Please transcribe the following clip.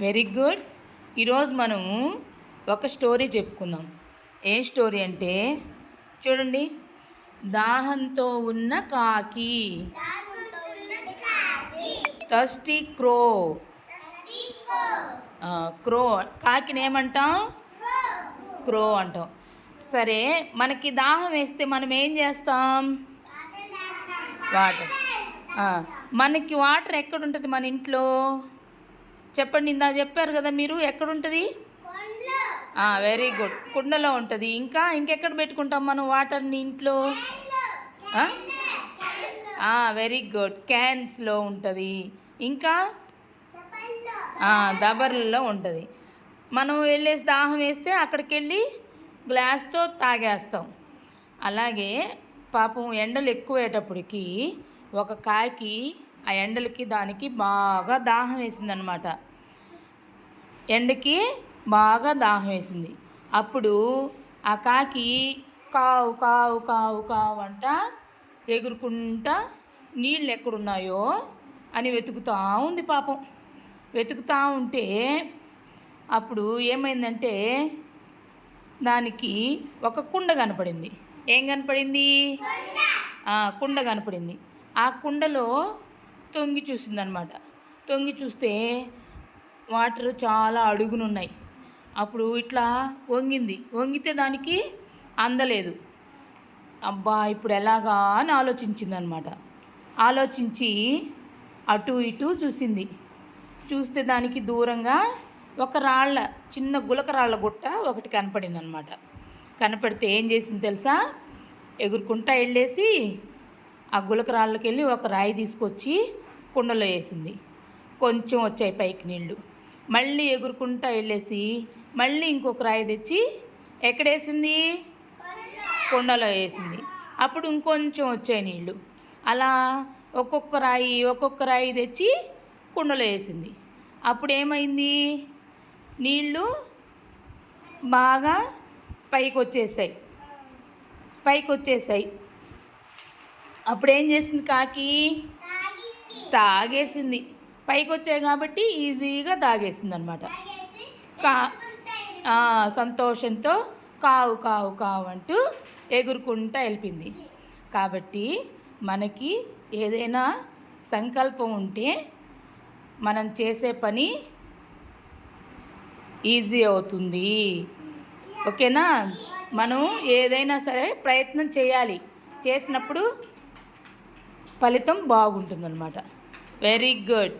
Very good. ఈరోజు మనం ఒక స్టోరీ చెప్పుకుందాం. ఏ స్టోరీ అంటే చూడండి. దాహంతో ఉన్న కాకి. Thirsty crow. క్రో. కాకిని ఏమంటాం? క్రో అంటాం. సరే మనకి దాహం వేస్తే మనం ఏం చేస్తాం? వాటర్. మనకి వాటర్ ఎక్కడ ఉంటుంది మన ఇంట్లో? చెప్పండి ఇందా చెప్పారు కదా మీరు ఎక్కడ ఉంటుంది వెరీ గుడ్ కుండలో ఉంటుంది. ఇంకా ఇంకెక్కడ పెట్టుకుంటాం మనం వాటర్ని ఇంట్లో? వెరీ గుడ్ క్యాన్స్లో ఉంటుంది. ఇంకా? దబర్లలో ఉంటుంది. మనం వెళ్ళేసి దాహం వేస్తే అక్కడికి వెళ్ళి గ్లాస్తో తాగేస్తాం. అలాగే పాపం ఎండలు ఎక్కువేటప్పటికి ఒక కాకి ఆ ఎండలకి దానికి బాగా దాహం వేసిందనమాట. ఎండకి బాగా దాహం వేసింది. అప్పుడు ఆ కాకి కావు కావు కావు కావు అంట ఎగురుకుంటా నీళ్ళు ఎక్కడున్నాయో అని వెతుకుతా ఉంది పాపం. వెతుకుతా ఉంటే అప్పుడు ఏమైందంటే దానికి ఒక కుండ కనపడింది. ఏం కనపడింది? ఆ, కుండ కనపడింది. ఆ కుండలో తొంగి చూసిందనమాట. తొంగి చూస్తే వాటర్ చాలా అడుగునున్నాయి. అప్పుడు ఇట్లా వంగింది. వంగితే దానికి అందలేదు. అబ్బా ఇప్పుడు ఎలాగా అని ఆలోచించిందనమాట. ఆలోచించి అటు ఇటు చూసింది. చూస్తే దానికి దూరంగా ఒక రాళ్ళ చిన్న గులక రాళ్ళ గుట్ట ఒకటి కనపడింది అనమాట కనపడితే ఏం చేసింది తెలుసా? ఎగురుకుంటా వెళ్ళేసి ఆ గులక రాళ్ళకి వెళ్ళి ఒక రాయి తీసుకొచ్చి కుండలో వేసింది. కొంచెం వచ్చాయి పైకి నీళ్ళు మళ్ళీ ఎగురుకుంటా వెళ్ళేసి మళ్ళీ ఇంకొక రాయి తెచ్చి ఎక్కడేసింది? కుండలో వేసింది. అప్పుడు ఇంకొంచెం వచ్చాయి నీళ్ళు అలా ఒక్కొక్క రాయి ఒక్కొక్క రాయి తెచ్చి కుండలో వేసింది. అప్పుడు ఏమైంది? నీళ్ళు బాగా పైకి వచ్చేసాయి పైకి వచ్చేసాయి అప్పుడు ఏం చేసింది కాకి? తాగేసింది. పైకి వచ్చాయి కాబట్టి ఈజీగా తాగేసింది అనమాట కా సంతోషంతో కావు కావు కావు అంటూ ఎగురుకుంటా వెళ్ళింది కాబట్టి మనకి ఏదైనా సంకల్పం ఉంటే మనం చేసే పని ఈజీ అవుతుంది. ఓకేనా? మనం ఏదైనా సరే ప్రయత్నం చేయాలి. చేసినప్పుడు ఫలితం బాగుంటుందన్నమాట వెరీ గుడ్.